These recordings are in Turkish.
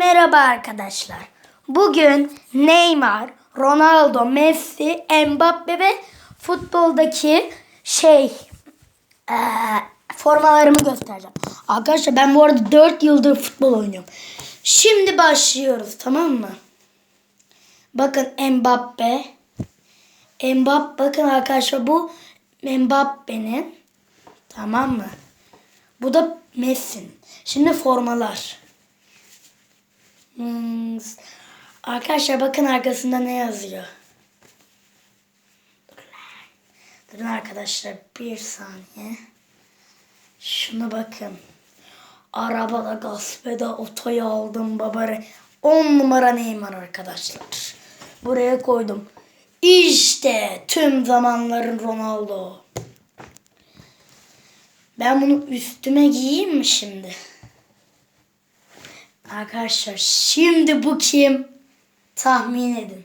merhaba arkadaşlar. Bugün Neymar, Ronaldo, Messi, Mbappe ve futboldaki şey eee, formalarımı göstereceğim. Arkadaşlar ben bu arada 4 yıldır futbol oynuyorum. Şimdi başlıyoruz tamam mı? Bakın Mbappe. Mbappe bakın arkadaşlar bu Mbappe'nin tamam mı? Bu da Messi'nin. Şimdi formalar. Hmm, Arkadaşlar bakın arkasında ne yazıyor. Durun arkadaşlar bir saniye. Şuna bakın. Arabada gaspeda otoyu aldım babara. 10 numara Neymar arkadaşlar. Buraya koydum. İşte tüm zamanların Ronaldo. Ben bunu üstüme giyeyim mi şimdi? Arkadaşlar şimdi bu kim? Tahmin edin.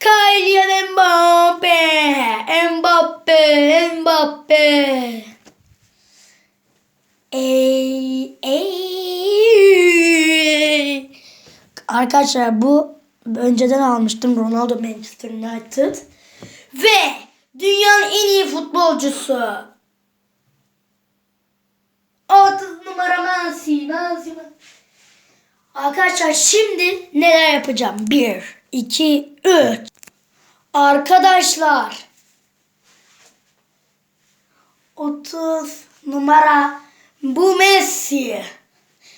Kylian Mbappe. Mbappe. Mbappe. Ey, ey. Arkadaşlar bu önceden almıştım Ronaldo Manchester United. Ve dünyanın en iyi futbolcusu. 30 numara Messi. Arkadaşlar şimdi neler yapacağım? 1, 2, 3. Arkadaşlar 30 numara bu Messi.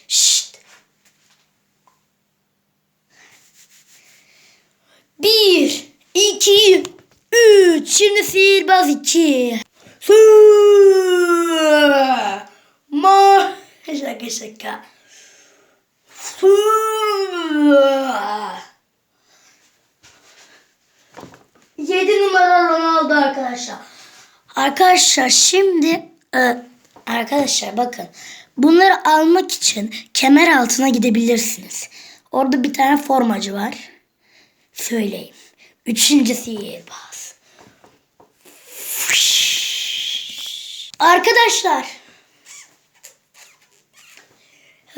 Şşt. 1, 2, 3. Şimdi sihirbaz 2. Ma şaka şaka. Yedi numara Ronaldo arkadaşlar. Arkadaşlar şimdi e, arkadaşlar bakın bunları almak için kemer altına gidebilirsiniz. Orada bir tane formacı var. Söyleyeyim. Üçüncü sihirbaz. Arkadaşlar.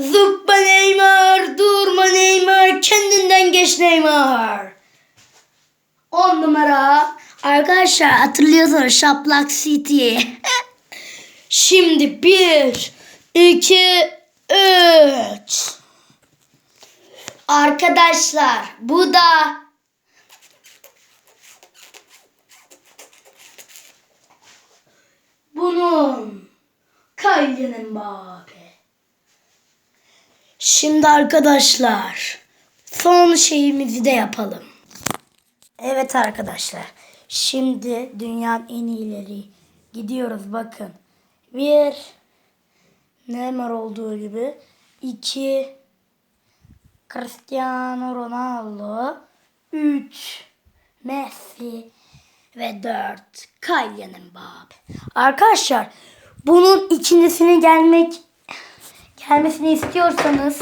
Zıppa Neymar, durma Neymar, kendinden geç Neymar. 10 numara. Arkadaşlar hatırlıyorsunuz Şaplak City. Şimdi 1, 2, 3. Arkadaşlar bu da bunun Kylian Mbappe. Şimdi arkadaşlar son şeyimizi de yapalım. Evet arkadaşlar. Şimdi dünyanın en iyileri gidiyoruz bakın. Bir Neymar olduğu gibi iki Cristiano Ronaldo üç Messi ve dört Kylian Mbappe. Arkadaşlar bunun ikincisini gelmek gelmesini istiyorsanız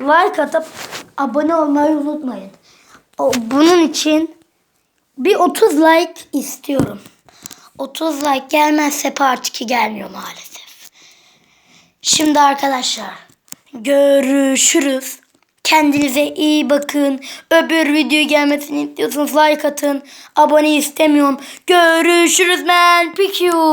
like atıp abone olmayı unutmayın. Bunun için bir 30 like istiyorum. 30 like gelmezse part 2 gelmiyor maalesef. Şimdi arkadaşlar görüşürüz. Kendinize iyi bakın. Öbür video gelmesini istiyorsanız like atın. Abone istemiyorum. Görüşürüz man. Pick you.